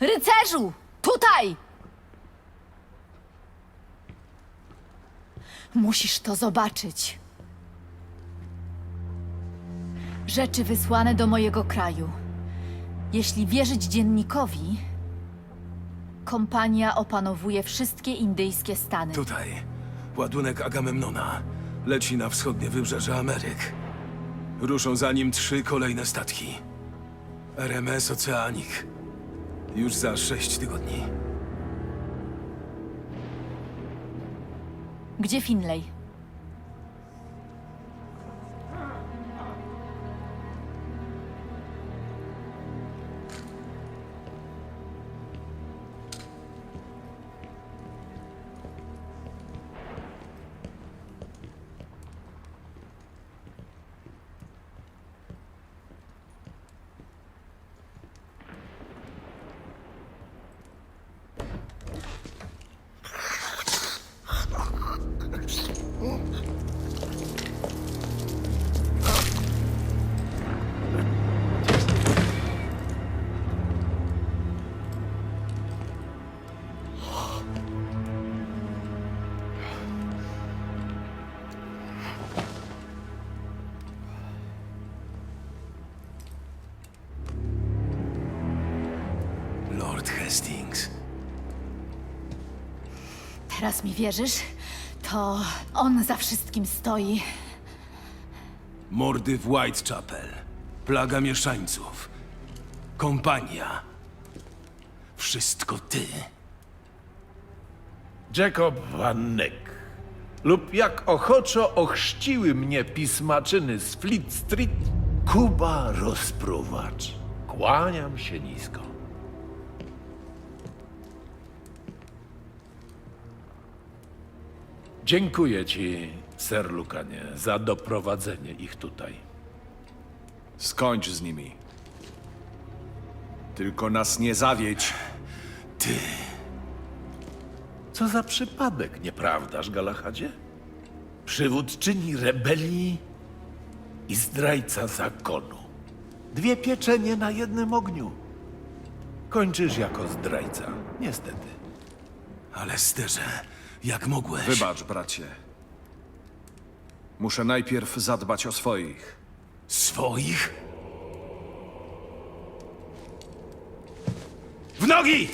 Rycerzu! Tutaj! Musisz to zobaczyć. Rzeczy wysłane do mojego kraju. Jeśli wierzyć dziennikowi, kompania opanowuje wszystkie indyjskie stany. Tutaj. Ładunek Agamemnona. Leci na wschodnie wybrzeże Ameryk. Ruszą za nim trzy kolejne statki. RMS Oceanik. Już za sześć tygodni. Gdzie Finlay? Hastings. Teraz mi wierzysz? To on za wszystkim stoi. Mordy w Whitechapel. Plaga mieszańców. Kompania. Wszystko ty. Jacob Van Neck. Lub jak ochoczo ochrzciły mnie pismaczyny z Fleet Street, Kuba rozpruwacz. Kłaniam się nisko. Dziękuję ci, Sir Lukanie, za doprowadzenie ich tutaj. Skończ z nimi. Tylko nas nie zawiedź. Ty. Co za przypadek, nieprawdaż, Galahadzie? Przywódczyni rebelii i zdrajca zakonu. Dwie pieczenie na jednym ogniu. Kończysz jako zdrajca, niestety. Ale sterze, jak mogłeś? Wybacz, bracie. Muszę najpierw zadbać o swoich. Swoich? W nogi!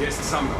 Jest za mną.